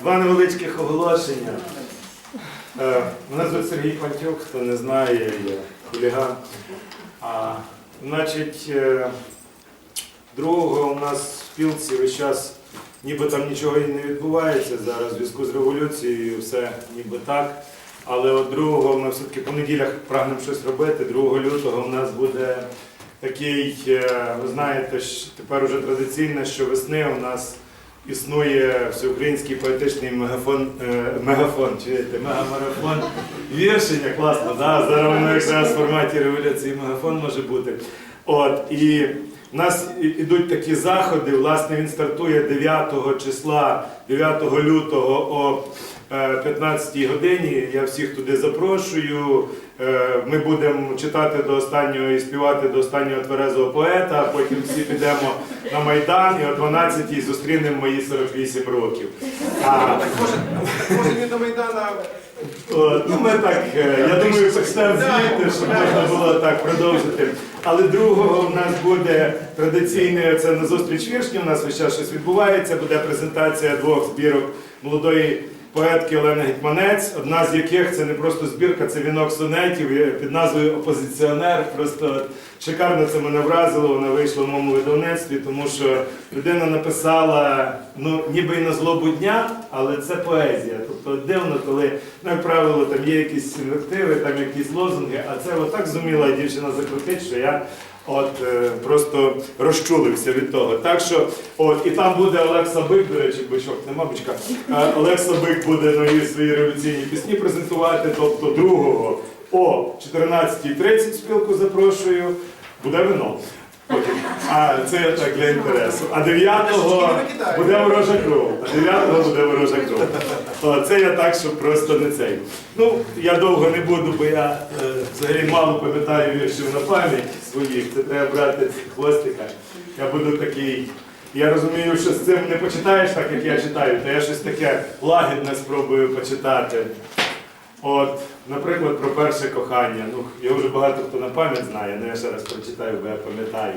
Два невеличких оголошення. Е, Мене звуть Сергій Пантюк, хто не знає, я хуліган. А, значить, е, другого у нас в спілці весь час ніби там нічого і не відбувається зараз в зв'язку з революцією, все ніби так. Але от другого ми все-таки по неділях прагнемо щось робити. 2 лютого у нас буде такий, е, ви знаєте, тепер уже традиційно, що весни у нас існує всеукраїнський поетичний мегафон, е, мегафон, чуєте, мегамарафон віршення, класно, да? зараз воно якраз в форматі революції мегафон може бути. От, і в нас ідуть такі заходи, власне, він стартує 9 числа, 9 лютого о е, 15 годині. Я всіх туди запрошую. Е, Ми будемо читати до останнього і співати до останнього тверезого поета, потім всі підемо на Майдан і о 12-й зустрінемо мої 48 років. А, Може він до Майдана Ну, ми так, е, я думаю, почнемо звідти, щоб можна було так продовжити. Але другого в нас буде традиційне, це на зустріч віршні, у нас весь час щось відбувається, буде презентація двох збірок молодої поетки Олени Гетьманець, одна з яких це не просто збірка, це вінок сонетів під назвою Опозиціонер. Просто шикарно це мене вразило, вона вийшла в моєму видавництві, тому що людина написала, ну, ніби і на злобу дня, але це поезія. Тобто дивно, коли, ну, як правило, там є якісь інвективи, там якісь лозунги, а це отак зуміла дівчина закрутити, що я от е, просто розчулився від того. Так що, от, і там буде Олекса Бик, до речі, бичок, нема бичка. Е, Олекса Бик буде нові свої революційні пісні презентувати, тобто другого о 14.30 спілку запрошую, буде вино. А це я так для інтересу. А 9-го буде ворожа кров. А 9-го буде ворожа кров. О, це я так, щоб просто не цей. Ну, я довго не буду, бо я е, взагалі мало пам'ятаю віршів на пам'ять своїх. Це треба брати хвостика. Я буду такий. Я розумію, що з цим не почитаєш так, як я читаю, то я щось таке лагідне спробую почитати. От, наприклад, про перше кохання. Ну, його вже багато хто на пам'ять знає, але я ще раз прочитаю, бо я пам'ятаю.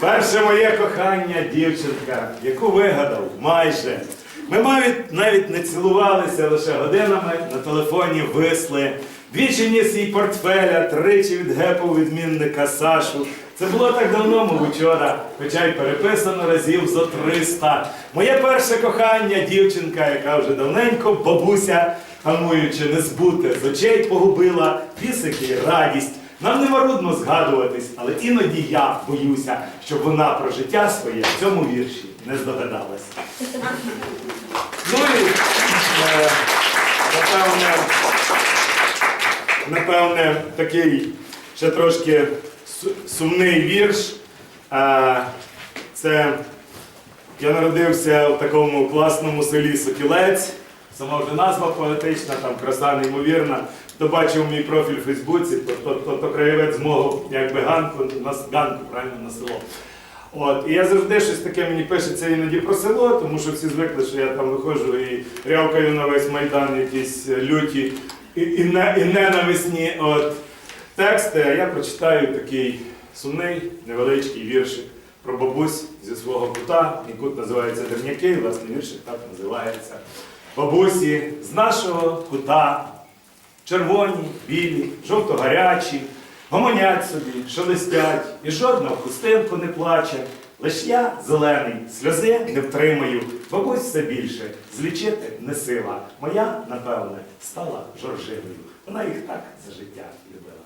Перше моє кохання, дівчинка, яку вигадав майже. Ми навіть, навіть не цілувалися лише годинами, на телефоні висли. Двічі ніс їй портфеля, тричі від гепу відмінника Сашу. Це було так давно, мов вчора, хоча й переписано разів зо 300. Моє перше кохання, дівчинка, яка вже давненько бабуся, хамуючи незбуте, з очей погубила пісики радість. Нам не марудно згадуватись, але іноді я боюся, щоб вона про життя своє в цьому вірші не здогадалась. Ну і е, напевне, напевне, такий ще трошки сумний вірш. Е, Це я народився в такому класному селі Сокілець. Сама вже назва поетична, там краса неймовірна. Хто бачив мій профіль в Фейсбуці, то, то, то, то краєвець з мого якби ганку, на ганку, правильно, на село. От, і я завжди щось таке мені пишеться іноді про село, тому що всі звикли, що я там виходжу і рявкаю на весь майдан якісь е, люті і, і, не, і ненависні от, тексти. А я прочитаю такий сумний, невеличкий віршик про бабусь зі свого кута. Мій кут називається Дерняки, власне віршик так називається. Бабусі з нашого кута, червоні, білі, жовто-гарячі, гомонять собі, шелестять, і жодна в хустинку не плаче. Лиш я зелений, сльози не втримаю, бабусь все більше, злічити не сила. Моя, напевне, стала жоржиною. Вона їх так за життя любила.